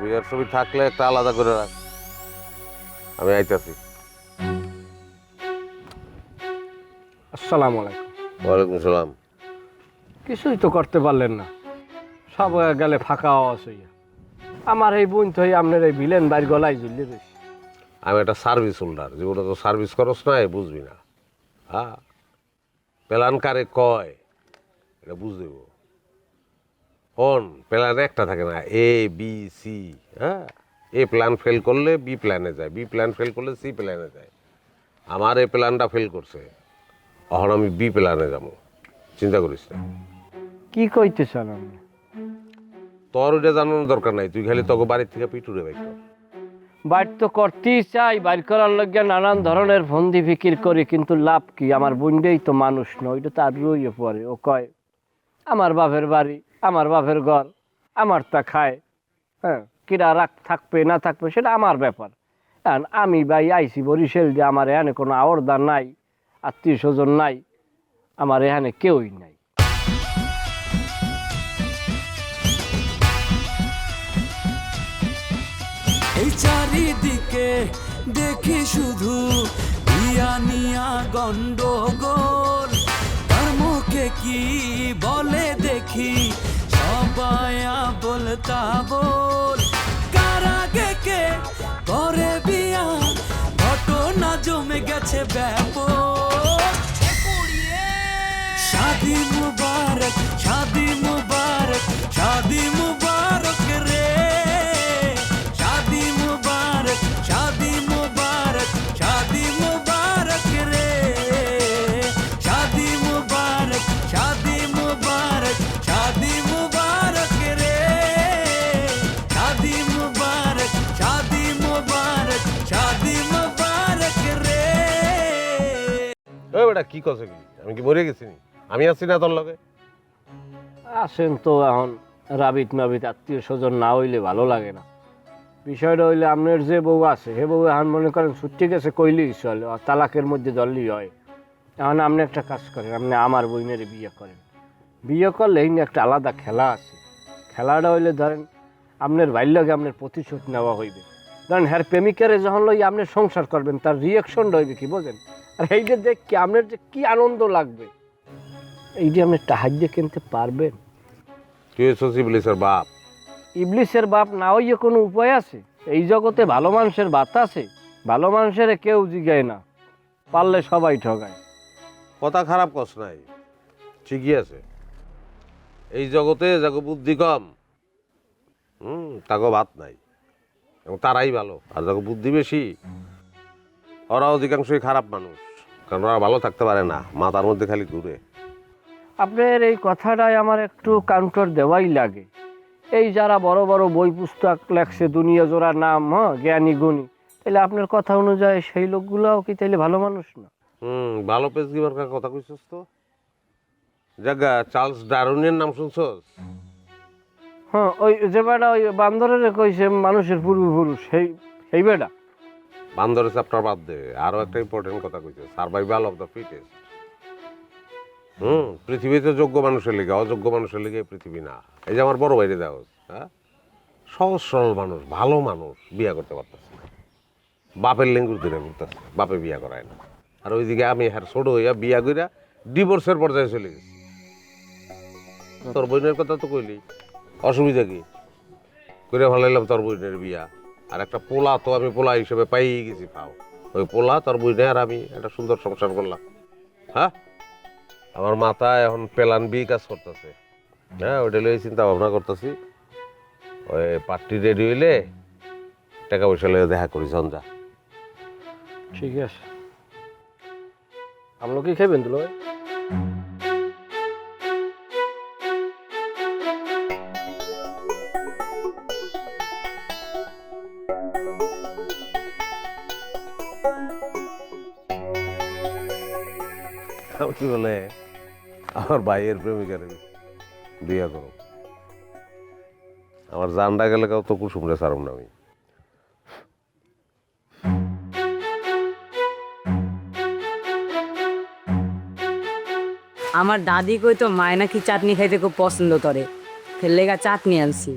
বিয়ের ছবি থাকলে একটা আলাদা করে রাখ। আমি আইতাছি। আসসালামু আলাইকুম। ওয়ালাইকুম সালাম। কিছুই তো করতে পারলেন না। সব গেলে ফাঁকা আওয়াজ হইয়া। আমার এই বোন তো আপনার এই ভিলেন বাড়ি গলায় ঝুলিয়ে রয়েছে আমি একটা সার্ভিস হোল্ডার জীবনে তো সার্ভিস করস না এ বুঝবি না। হ্যাঁ? প্ল্যান কারে কয় এটা বুঝ দেব। হন প্ল্যান একটা থাকে না। এ বি সি হ্যাঁ? এ প্ল্যান ফেল করলে বি প্ল্যানে যায়। বি প্ল্যান ফেল করলে সি প্ল্যানে যায়। আমার এ প্ল্যানটা ফেল করছে। এখন আমি বি প্ল্যানে যাব। চিন্তা করিস না। কি কইতে আপনি তোর ওইটা জানানোর দরকার নাই। তুই খালি তোকে বাড়ির থেকে পিটুরে বাইক কর। বাইর তো করতেই চাই। বাইর করার লগে নানান ধরনের ফন্দি ফিকির করি কিন্তু লাভ কি? আমার বোনটাই তো মানুষ নয় ওইটা তার রইয়ে পড়ে ও কয় আমার বাপের বাড়ি আমার বাপের ঘর আমার তা খায়। হ্যাঁ কিরা রাখ থাকবে, না থাকবে, সেটা আমার ব্যাপার। এখন আমি ভাই আইসি বরিশাল যে আমার এখানে কোনো আওরদা নাই, আত্মীয় স্বজন নাই, আমার এখানে কেউই নাই। এই চারিদিকে দেখি শুধু ইয়া নিয়া গন্ডগোল মুখে কি বলে দেখি, সবাই বলতা বল কারাগে কে? করে বিয়া, ঘটনা জমে গেছে ব্যাপক। শাদি মুবারক শাদি মুবারক শাদি মুবারক রে। বেটা কি কি? আমি কি মরে গেছি আমি আছি না তোর লগে? আসেন তো এখন, রাবিত নাবিত, আত্মীয় স্বজন না হইলে ভালো লাগে না। বিষয়টা হইলে আপনার যে বউ আছে, সে বউ এখন মনে করেন ছুটি গেছে কইলেই চলে, আর তালাকের মধ্যে ধরলেই হয়। এখন আপনি একটা কাজ করেন, আপনি আমার বইনের বিয়ে করেন। বিয়ে করলে এই একটা আলাদা খেলা আছে। খেলাটা হইলে ধরেন, আপনার বাল্যকে আপনার প্রতিশোধ নেওয়া হইবে। ধরেন হ্যার প্রেমিকারে যখন লই আপনি সংসার করবেন তার রিয়াকশনটা হইবে কি বোঝেন? আর এইটা দেখ কি আপনার যে কি আনন্দ লাগবে? এই যে আপনি সাহায্য কিনতে পারবেন। তুই পুলিশের বাপ? ইবলিসের বাপ না হইয়ে কোনো উপায় আছে? এই জগতে ভালো মানুষের বাত আছে ভালো মানুষের কেউ জিগায় না। পারলে সবাই ঠগায়। কথা খারাপ কস নাই ঠিকই আছে। এই জগতে যাকে বুদ্ধি কম। হুম তাকে ভাত নাই। এবং তারাই ভালো। আর যাকে বুদ্ধি বেশি ওরা অধিকাংশই খারাপ মানুষ। কারণ ওরা ভালো থাকতে পারে না মাথার মধ্যে খালি ঘুরে। আপনার এই কথাটাই আমার একটু কাউন্টার দেওয়াই লাগে। এই যারা বড় বড় বই পুস্তক লেখছে দুনিয়া জোড়া নাম হ্যাঁ জ্ঞানী গুণী তাহলে আপনার কথা অনুযায়ী সেই লোকগুলোও কি তাইলে ভালো মানুষ না? হুম ভালো পেস গিবার কথা কইছস তো? জাগা চার্লস ডারউইনের নাম শুনছস? হ্যাঁ ওই যে বেটা ওই বান্দরের কইছে মানুষের পূর্বপুরুষ, সেই সেই বেটা। বান্দরের চ্যাপ্টার বাদ দে। আরও একটা ইম্পর্টেন্ট কথা কইছে survival of the fittest hmm, পৃথিবীতে যোগ্য মানুষের লিগে, অযোগ্য মানুষের লিগে পৃথিবী না। এই যে আমার বড় বাইরে দেওয়া হ্যাঁ? সহজ সরল মানুষ, ভালো মানুষ, বিয়া করতে পারতেছে না। বাপের লেঙ্গুর ধরে ঘুরতেছে বাপে বিয়া করায় না। আর ওইদিকে আমি হ্যাঁ ছোট হইয়া বিয়া কইরা ডিভোর্সের পর্যায়ে চলে গেছি। তোর বোনের কথা তো কইলি। অসুবিধা কি? করে ভালাইলাম তোর বোনের বিয়া। আর একটা পোলা তো আমি পোলা হিসেবে পাই গেছি, পাও। ওই পোলা, তোর বোনে আর আমি একটা সুন্দর সংসার করলাম। হ্যাঁ? আমার মাথায় এখন প্ল্যান বি কাজ করতেছে। হ্যাঁ ওইটা লই চিন্তা ভাবনা করতেছি। ওই পার্টি রেডি হইলে টাকা পয়সা লইয়া দেখা করি সন্ধ্যা ঠিক আছে। আমলো কি খাইবেন তুলো কি বলে? আমার ভাইয়ের প্রেমিকার বিয়া করো। আমার জানডা গেলে কাউ তো কুসুমরে সারম না আমি। আমার দাদি কই তো মায় নাকি চাটনি খাইতে খুব পছন্দ করে। ফের লেগা চাটনি আনছি।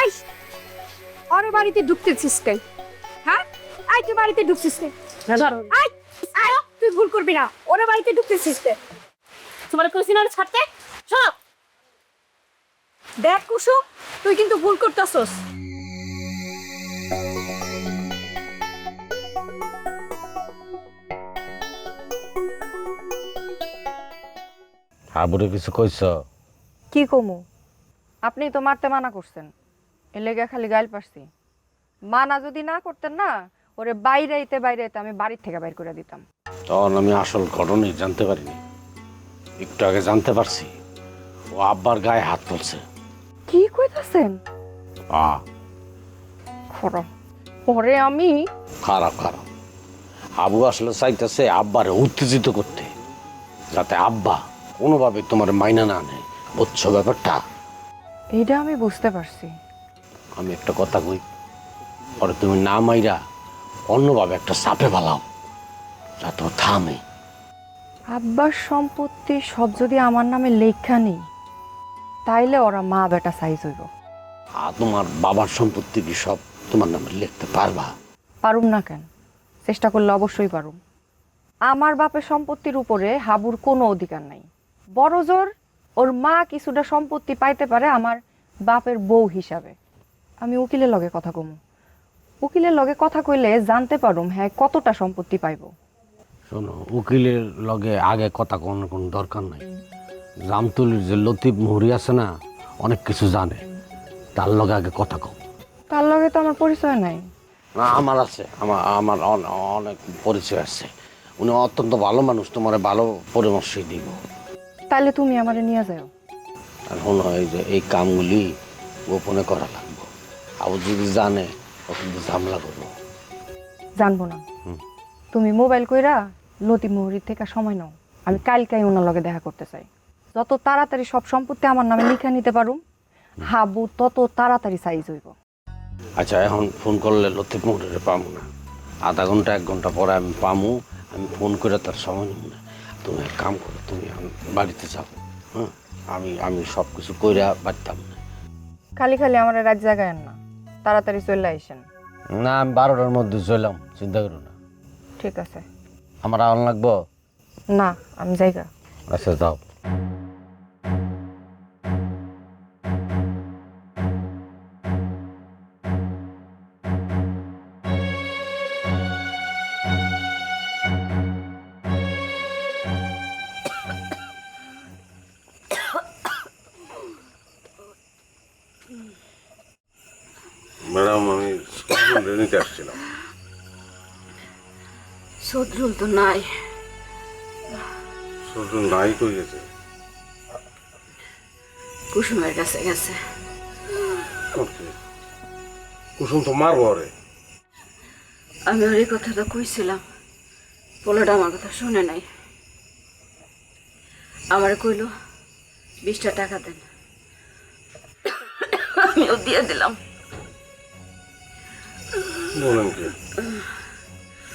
আই ওর বাড়িতে ঢুকতেছিস কেন? হ্যাঁ? আই তুই বাড়িতে ঢুকছিস কেন? আই আই! ভুল করবি না। ওর বাড়িতে ঢুকতেছিস তোমার কইছি না ছাড়তে? সব দেখ কুসুম তুই কিন্তু ভুল করতেছস। হাবুরে কিছু কইছ? কি কমু? আপনি তো মারতে মানা করছেন। এ লেগে খালি গাইল পারছি। মানা যদি না করতেন না ওরে বাইরে আইতে বাইরে আইতে আমি বাড়ির থেকে বাইর করে দিতাম। তখন আমি আসল ঘটনাই জানতে পারিনি। একটু আগে জানতে পারছি ও আব্বার গায়ে হাত তুলছে। কি কইতাছেন? আ। খরম। পরে আমি খারাপ খারাপ। আবু আসলে চাইতেছে আব্বারে উত্তেজিত করতে যাতে আব্বা কোনোভাবে তোমার মাইনা না নেয়। বুঝছ ব্যাপারটা? এটা আমি বুঝতে পারছি। আমি একটা কথা কই পরে তুমি না মাইরা অন্যভাবে একটা সাপে পালাও যাতে ও থামে। আব্বার সম্পত্তি সব যদি আমার নামে লেখা নেই তাইলে ওরা মা বেটা সাইজ হইব। আর তোমার বাবার সম্পত্তি কি সব তোমার নামে লিখতে পারবা? পারুম না কেন? চেষ্টা করলে অবশ্যই পারুম। আমার বাপের সম্পত্তির উপরে হাবুর কোনো অধিকার নাই। বড় জোর ওর মা কিছুটা সম্পত্তি পাইতে পারে আমার বাপের বউ হিসাবে। আমি উকিলের লগে কথা কমু। উকিলের লগে কথা কইলে জানতে পারুম হ্যাঁ কতটা সম্পত্তি পাইব। শোনো উকিলের লগে আগে কথা কোনো কোনো দরকার নাই। জামতুলির যে লতিফ মুহুরি আছে না অনেক কিছু জানে। তার লগে আগে কথা কম তার লগে তো আমার পরিচয় নাই। না আমার আছে। আমার আমার অন- অনেক পরিচয় আছে। উনি অত্যন্ত ভালো মানুষ তোমার ভালো পরামর্শই দিব। তাইলে তুমি আমারে নিয়ে যাও। আর শোনো এই যে এই কামগুলি গোপনে করা লাগবে। আবার যদি জানে ও কিন্তু ঝামেলা করব? জানব না। তুমি মোবাইল কইরা লতি মুহুরির থেকে সময় নাও। আমি কালকাই ওনার লগে দেখা করতে চাই। যত তাড়াতাড়ি সব সম্পত্তি আমার নামে লিখে নিতে পারুম হাবু তত তাড়াতাড়ি সাইজ হইব। আচ্ছা এখন ফোন করলে লতিফ মুহুরিরে পামু না। আধা ঘণ্টা এক ঘণ্টা পরে আমি পামু আমি ফোন করে তার সময় নেব না। তুমি এক কাম করো তুমি বাড়িতে যাও হ্যাঁ আমি আমি সব কিছু কইরা বাড়তাম না। খালি খালি আমার রাত জায়গায় না। তাড়াতাড়ি চলে আইসেন। না আমি বারোটার মধ্যে চললাম চিন্তা করো না। ঠিক আছে। আমার আওয়ান লাগবো? না আমি যাই আচ্ছা যাও। তো নাই। সূর্য নাই কই গেছে? কুসুমের কাছে গেছে। কুসুম তো মারবো রে আমি ওর এই কথাটা কইছিলাম। পোলাটা আমার কথা শুনে নাই। আমার কইলো বিশটা টাকা দেন। আমিও দিয়ে দিলাম। বলেন কি?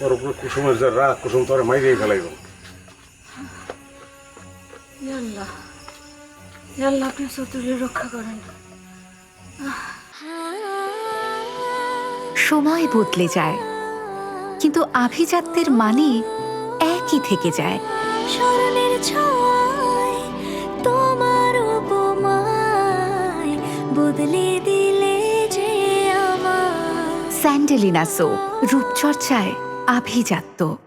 ওর উপরে কুসুমের যে রাগ কুসুম তোরে মাইরেই ফেলাইব। আল্লাহ আল্লাহ আপনি শত্রুরে রক্ষা করেন। সময় বদলে যায় কিন্তু আভিজাত্যের মানে একই থেকে যায়। স্মরণের ছয় তোমার উপমায় বদলে দিলে যে আমার স্যান্ডেলিনা সো রূপচর্চায় আভিজাত্য।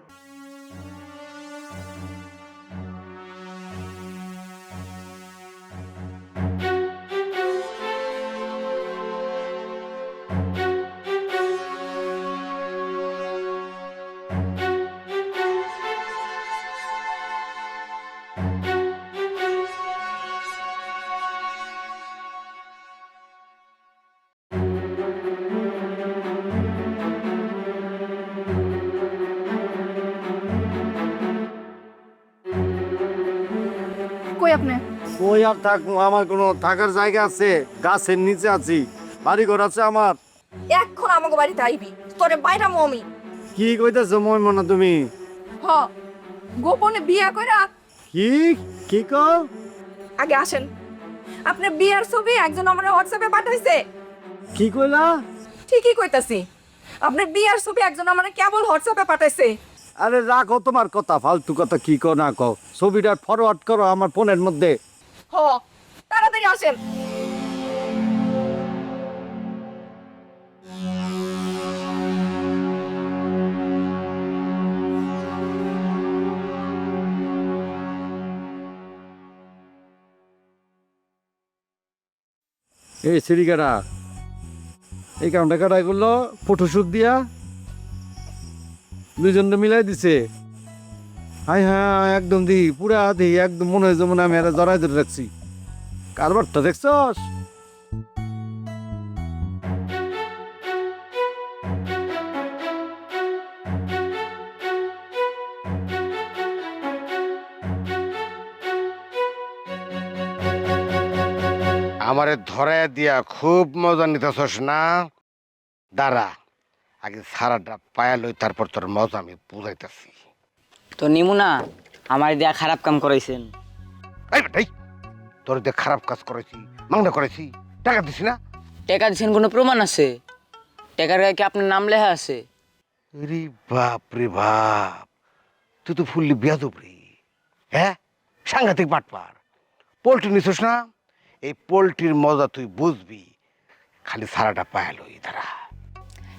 আর থাকব আমার কোনো থাকার জায়গা আছে গাছের নিচে আছি বাড়ি ঘর আছে আমার। এখন আমাকে বাড়িতে আইবি তোরে বাইরা মমি কি কইতেছো ময়মনা তুমি? হ গোপনে বিয়া কইরা কি? কি কও? আগে আসেন। আপনার বিয়ার ছবি একজন আমার হোয়াটসঅ্যাপে পাঠাইছে। কি কইলা? ঠিকই কইতাছি। আপনার বিয়ার ছবি একজন আমার কেবল হোয়াটসঅ্যাপে পাঠাইছে। আরে রাখো তোমার কথা ফালতু কথা কি কো না কো ছবিটা ফরওয়ার্ড করো আমার ফোনের মধ্যে। হ তাড়াতাড়ি আসেন। এই সিরিকাটা এই কামটা কাটাই করল? ফটোশুট দিয়া? দুজন মিলাই দিছে। হাই হ্যাঁ একদম দি, পুরা দি, একদম মনে হয় যেমন আমি এরা জড়াই ধরে রাখছি। কারবারটা দেখছস? আমারে ধরায় দিয়া খুব মজা নিতেছস না? দাঁড়া, আগে সারাটা পায়া লই, তারপর তোর মজা আমি বুঝাইতেছি। তো নিমুনা আমার দেয়া খারাপ কাম করাইছেন। এই বেটাই তোর দিয়ে খারাপ কাজ করেছি মাংনা করেছি টাকা দিছি না? টাকা দিচ্ছেন কোনো প্রমাণ আছে? টাকার গায়ে কি আপনার নাম লেখা আছে? রে বাপ রে বাপ তুই তো ফুললি বেয়াদব রে। হ্যাঁ? সাংঘাতিক বাটপার। পোল্ট্রি নিছিস না? এই পোল্ট্রির মজা তুই বুঝবি। খালি সারাটা পায়া লই দাঁড়া।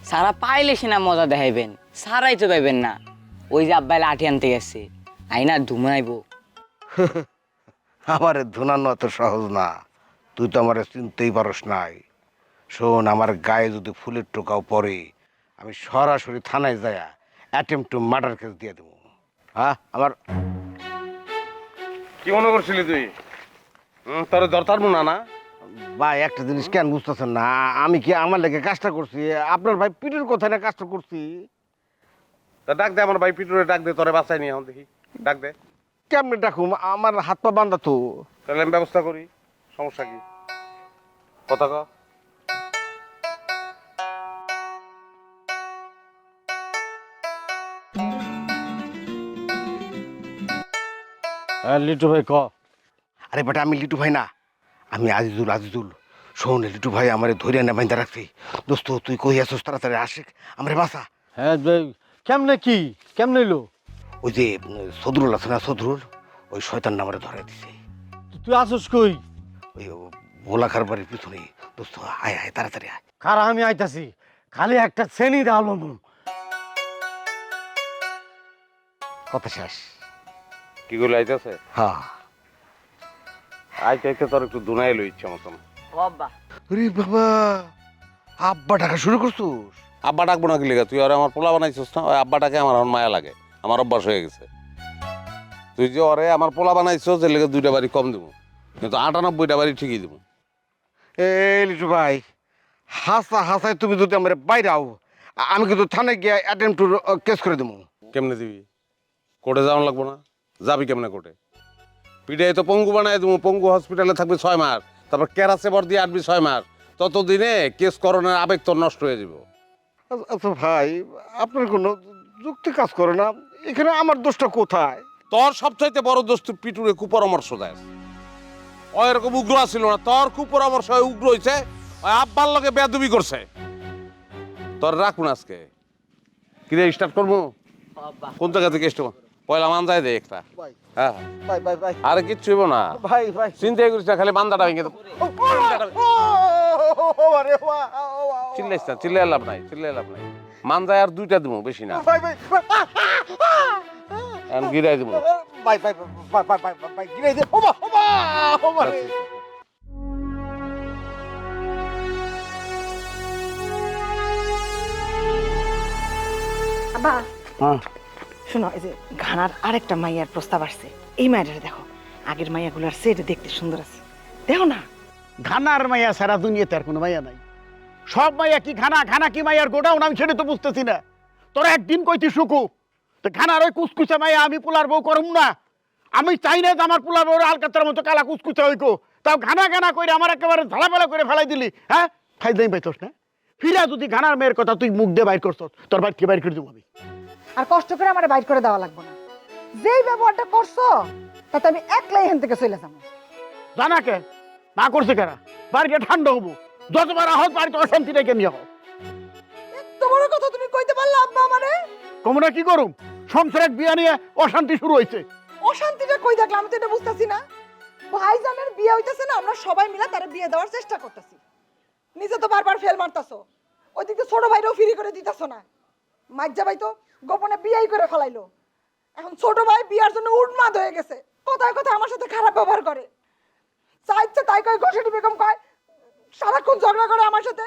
সারা পাইলে সেনা মজা দেখাইবেন। সারাই তো পাইবেন না। ওই যে আব্বাই লাঠি আনতে গেছে। আইনা ধুমাইব আমারে ধুনানো এত সহজ না। তুই তো আমারে চিনতেই পারস নাই। শোন আমার গায়ে যদি ফুলের টোকাও পড়ে আমি সরাসরি থানায় যায়া অ্যাটেম্প টু মার্ডার কেস দিয়ে দেবো। হ্যাঁ আমার কি মনে করছিলি তুই? তোর দরকার না না? ভাই একটা জিনিস কেন বুঝতেছেন না? আমি কি আমার লেগে কাজটা করছি? আপনার ভাই পিঠের কথা না কাজটা করছি? তা ডাক দে আমার ভাই পিটুরে ডাক দে তোরে বাঁচাই নিয়ে দেখি। ডাক দে। কেমনে ডাকুম? আমার হাত পা বান্ধা তো। তাহলে আমি ব্যবস্থা করি সমস্যা কি? কথা ক। হ্যাঁ লিটু ভাই ক। আরে বেটা আমি লিটু ভাই না। আমি আজিজুল আজিজুল। শোন লিটু ভাই আমার ধরে না বাইন্দা রাখছি। দোস্ত তুই কই আসছিস তাড়াতাড়ি আসে আমারে বাসা হ্যাঁ ভাই, কেমনে কি? কেমনে এলো? ওই যে সদরুল আছে না সদরুল? ওই শয়তান নামারে ধরে দিছে। তুই আসস কই? ওই বোলাখার বাড়ির পিছনে দোস্ত আয় আয় তাড়াতাড়ি আয়। কারা আমি আইতাছি? খালি একটা শ্রেণি ডালো কথা শেষ। কি গুলো আইতেছে হ্যাঁ। আইতে আইতে তোর একটু দুনাই এলো ইচ্ছা মতন। আব্বা। রে বাবা আব্বা টাকা শুরু করছিস? আব্বা ডাকবো না কি লেগে? তুই আর আমার পোলা বানাইছিস না? ওই আব্বাটাকে আমার এখন মায়া লাগে। আমার অভ্যাস হয়ে গেছে। তুই যে ওরে আমার পোলা বানাইছো যে লেগে দুইটা বাড়ি কম দেবো। কিন্তু আটানব্বইটা বাড়ি ঠিকই দেবো। এই লিটু ভাই হাসা হাসায় তুমি যদি আমার বাইরে আও আমি কিন্তু থানায় গিয়ে অ্যাটেম্প টু কেস করে দেবো। কেমনে দিবি? কোর্টে যাওয়ান লাগবো না? যাবি কেমনে কোর্টে? পিঠে তো পঙ্গু বানাই দেবো। পঙ্গু হসপিটালে থাকবি ছয় মাস। তারপর ক্যারাসে বর দিয়ে আটবি ছয় মাস। ততদিনে কেস করণের আবেগ তোর নষ্ট হয়ে যাব। আচ্ছা ভাই আপনার কোনো যুক্তি কাজ করে না এখানে আমার দোষটা কোথায় তোর সবচাইতে বড় দোষ তুই পিটুরে কুপরামর্শ দেয় ও এরকম উগ্র আসছিল না তোর কুপরামর্শ হয়ে উগ্র হয়েছে ওই আব্বার লগে বেয়াদুবি করছে তোর রাখুন আজকে কিরে স্টার্ট করব আব্বা কোন জায়গা থেকে স্টার্ট পয়লা মান যায় দে একটা ভাই হ্যাঁ ভাই ভাই ভাই আরে কিচ্ছু হইব না ভাই ভাই চিন্তা করিস না খালি মান্দাটা ভেঙে দেবো চিল্লাইস না চিল্লাই লাভ নাই চিল্লাই লাভ নাই। মান যায় আর দুইটা দেবো বেশি না। ভাই ভাই গিরাই দেবো ভাই ভাই ভাই ভাই ভাই ভাই গিরে দে ওমা ওমা ওমা রে। হ্যাঁ। শোনো এই যে ঘানার আরেকটা মাইয়ার প্রস্তাব আসছে। এই মাইয়াটা দেখো আগের মাইয়াগুলার সেট দেখতে সুন্দর আছে। দেখো না ঘানার মাইয়া সারা দুনিয়াতে আর কোনো মাইয়া নাই। সব মাইয়া কি ঘানা ঘানা কি মাইয়ার গোডাউন আমি সেটা তো বুঝতেছি না। তোরা একদিন কইতি শুকু তো ঘানার ওই কুসকুচে মায়া আমি পোলার বউ করুম না। আমি চাই না যে আমার পোলার বউ আলকাতার মতো কালা কুসকুচে হইকো। তাও ঘানা ঘানা করে আমার একেবারে ঝালাপালা করে ফেলাই দিলি হ্যাঁ? দেই পাইতস না। ফিরা যদি ঘানার মেয়ের কথা তুই মুখ দিয়ে বাইর করছ তোর বাইর কে বাইর করে দেবো আমি? আর কষ্ট করে আমার বাইর করে দেওয়া লাগবে না। যেই ব্যবহারটা করছ তাতে আমি একলাই এখান থেকে চলে যাব। জানা কে? না করছে কেনা? বাড়িটা ঠান্ডা হব। যতবার আহত বাড়িতে অশান্তি ডেকে নিয়ে হোক তোমার কথা তুমি কইতে পারলা আব্বা আমারে? তোমরা কি করুম? সংসারের বিয়া নিয়ে অশান্তি শুরু হয়েছে। অশান্তিটা কই দেখলাম আমি তো এটা বুঝতাছি না। ভাইজানের বিয়ে হইতেছে না আমরা সবাই মিলে তার বিয়ে দেওয়ার চেষ্টা করতেছি। নিজে তো বারবার ফেল মারতাছো। ওইদিকে ছোট ভাইরাও ফ্রি করে দিতাছো না। মাইজা ভাই তো গোপনে বিয়েই করে ফেলাইলো। এখন ছোট ভাই বিয়ার জন্য উন্মাদ হয়ে গেছে। কথায় কথায় আমার সাথে খারাপ ব্যবহার করে। চাইছে তাই কয় ঘষেটি বেগম কয়? সারাক্ষণ ঝগড়া করে আমার সাথে?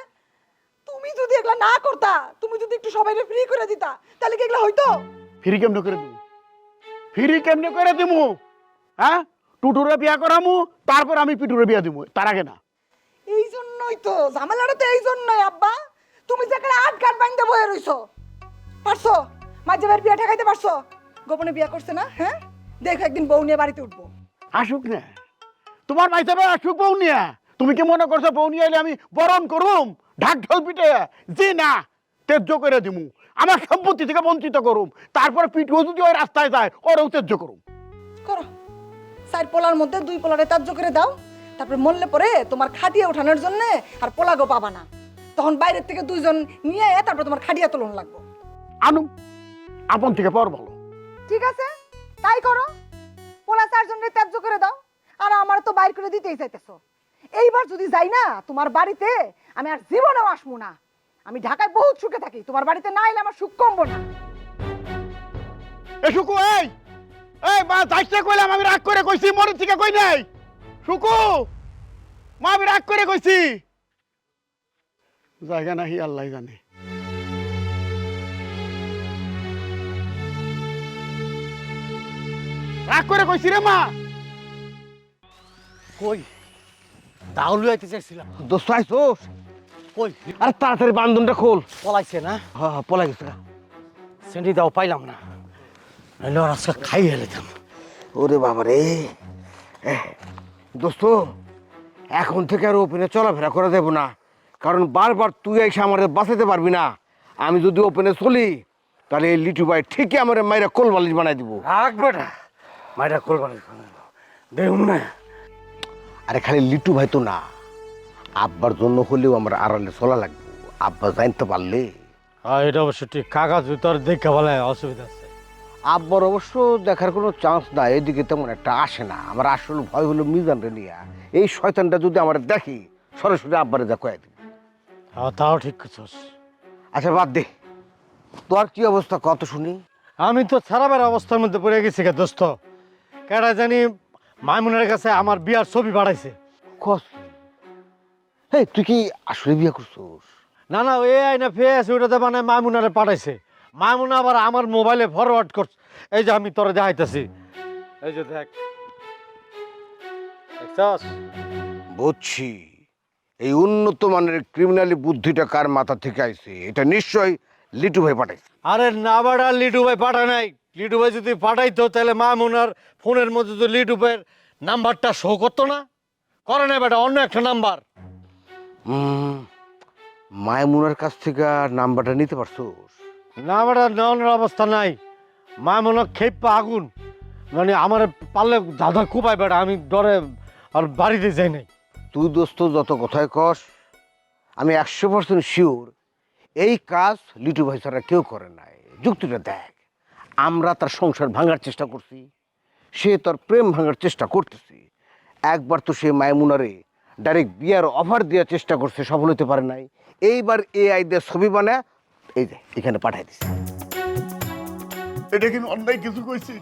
তুমি যদি এগুলা না করতা তুমি যদি একটু সবাইকে ফ্রি করে দিতা তাহলে কি এগুলা হইতো? ফ্রি কেমনে করে দিমু? ফ্রি কেমনে করে দিমু? হ্যাঁ? টুটুরে বিয়া করামু তারপর আমি পিটুরে বিয়া দিমু তার আগে না। এই জন্যই তো ঝামেলাটা তো এই জন্যই আব্বা। তুমি যেখানে আট ঘাট বাইন্দা বয়ে রইছো। পারছ? মাঝে বাড়ি বিয়ে ঠেকাইতে পারছ? গোপনে বিয়া করছে না? হ্যাঁ? দেখো একদিন বউ নিয়ে বাড়িতে উঠবো। আসুক না। তোমার মাইতে ভাই আসুক বউ নিয়া। তুমি কি মনে করছ বউ নিয়ে এলে আমি বরণ করুম? ঢাক ঢোল পিটে? যে না তেজ্য করে দিমু। আমার সম্পত্তি থেকে বঞ্চিত করুম। তারপর পিটুও যদি ওই রাস্তায় যায় ওরও তেজ্য করুম। করো। চার পোলার মধ্যে দুই পোলারে তার্য করে দাও। তারপরে মরলে পরে তোমার খাটিয়ে ওঠানোর জন্য আর পোলাগো পাবা না। তখন বাইরের থেকে দুইজন নিয়ে আয়, তারপর তোমার খাটিয়া তোলন লাগবো। আনুম আপন থেকে পর ভালো ঠিক আছে? তাই করো। পোলা চারজনকে ত্যায্য করে দাও। আর আমার তো বাইর করে দিতেই চাইতেছো এইবার যদি যাই না, তোমার বাড়িতে আমি আর জীবনেও আসব না। আমি ঢাকায় বহুত সুখে থাকি, তোমার বাড়িতে না এলে আমার সুখ কমবো না। এ এই! এই, মা, যাইতে কইলাম, আমি রাগ করে কইছি মরে থেকে কই নাই? শুকু মা, আমি রাগ করে কইছি। জায়গা নাহি, আল্লাহ জানে। রাগ করে কইছি রে মা! কই? দাউলু আইতে চাইছিলাম। দোস্ত আইসোস কই? আরে তাড়াতাড়ি বান্ধনটা খোল। পলাইছে না? হ্যাঁ হ্যাঁ পলাই গেছে। সেন্টি দাও পাইলাম না। নাহলে ওর আজকে খাই হেলেতাম ওরে বাবা রে। দোস্ত এখন থেকে আর ওপেনে চলাফেরা করে দেব না। কারণ বারবার তুই এসে আমার বাঁচাতে পারবি না। আমি যদি ওপেনে চলি তাহলে এই লিটু ভাই ঠিকই আমার মাইরা কোল বালিশ বানাই দিব। রাখ বেটা মাইটা করবার দেখুন না। আরে খালি লিটু ভাই তো না। আব্বার জন্য হলেও আমার আড়ালে চলা লাগবে। আব্বা জানতে পারলে। হ্যাঁ এটা অবশ্য ঠিক। কাগজ ভিতর দেখে বলে অসুবিধা আছে। আব্বার অবশ্য দেখার কোনো চান্স নাই এদিকে তেমন একটা আসে না। আমার আসল ভয় হলো মিজান রে নিয়া। এই শয়তানটা যদি আমার দেখি সরাসরি আব্বারে যা কয়ে দিবি। হ্যাঁ তাও ঠিক করছস আচ্ছা বাদ দে। তোর কি অবস্থা? কত শুনি? আমি তো খারাপের অবস্থার মধ্যে পড়ে গেছি কে দোস্ত। কেডা জানি মাইমুনের কাছে আমার বিয়ার ছবি পাঠাইছে। কস। এই তুই কি আসলে বিয়ে করছিস? না না ওই আইনা ফেস ওইটাতে মানে মাইমুনারে পাঠাইছে। মাইমুনা আবার আমার মোবাইলে ফরওয়ার্ড করছে। এই যে আমি তোরে দেখাইতেছি। এই যে দেখ। দেখছস? বুঝছি। এই উন্নত মানের ক্রিমিনালি বুদ্ধিটা কার মাথা থেকে আইছে? এটা নিশ্চয়ই লিটু ভাই পাঠাইছে। আরে না বাড়া লিটু ভাই পাঠায় নাই। লিটু ভাই যদি পাঠাইতো তাহলে মামুনার ফোনের মধ্যে তো লিটু ভাইয়ের নাম্বারটা শো করতো না? করে না বেটা অন্য একটা নাম্বার। মায়মুনার কাছ থেকে নাম্বারটা নিতে পারছোস? না বেটা নেওয়ানোর অবস্থা নাই। মামুনা খেপা আগুন। মানে আমার পারলে দাদা কুপায় বেটা আমি ডরে আর বাড়িতে যাই নাই। তুই দোস্ত যত কথাই কস আমি একশো পার্সেন্ট শিওর এই কাজ লিটু ভাই ছাড়া কেউ করে নাই। যুক্তিটা দেখ। আমরা তার সংসার ভাঙার চেষ্টা করছি, সে তার প্রেম ভাঙার চেষ্টা করতেছি। একবার তো সে মায়মুনারে ডাইরেক্ট বিয়ার অফার দেওয়ার চেষ্টা করছে, সফল হতে পারে নাই। এইবার এ আই দিয়ে ছবি বানায়, এই যে, এখানে পাঠাই দিছে। এটা কিন্তু অন্যায় কিছু কইছি?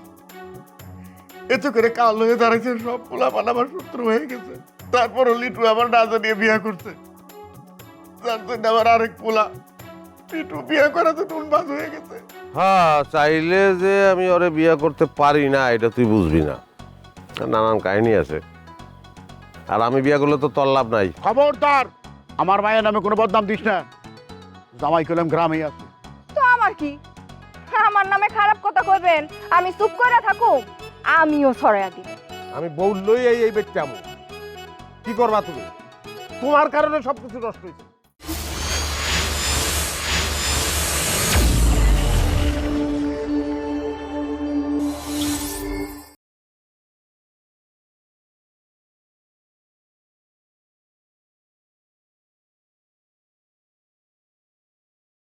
এতে করে কাল হয়ে দাঁড়াইছে, সব পোলা পালা আমার শত্রু হয়ে গেছে। তারপরও লিটু আমার না জানিয়ে বিয়া করছে। যার জন্য আমার আরেক পোলা। লিটু বিয়া করা তো নুনবাজ হয়ে গেছে। হ্যাঁ চাইলে যে আমি ওরে বিয়ে করতে পারি না এটা তুই বুঝবি না। নানান কাহিনী আছে। আর আমি বিয়ে করলে তো তোর লাভ নাই। খবরদার! আমার মায়ের নামে কোনো বদনাম দিস না। জামাই কলাম গ্রামেই আছে। তো আমার কি? আমার নামে খারাপ কথা কইবেন। আমি চুপ করে থাকুম আমিও ছড়াইয়া দিই। আমি বললই এই এই ব্যক্তি আমো কি করবা তুমি? তোমার কারণে সবকিছু নষ্ট হয়েছে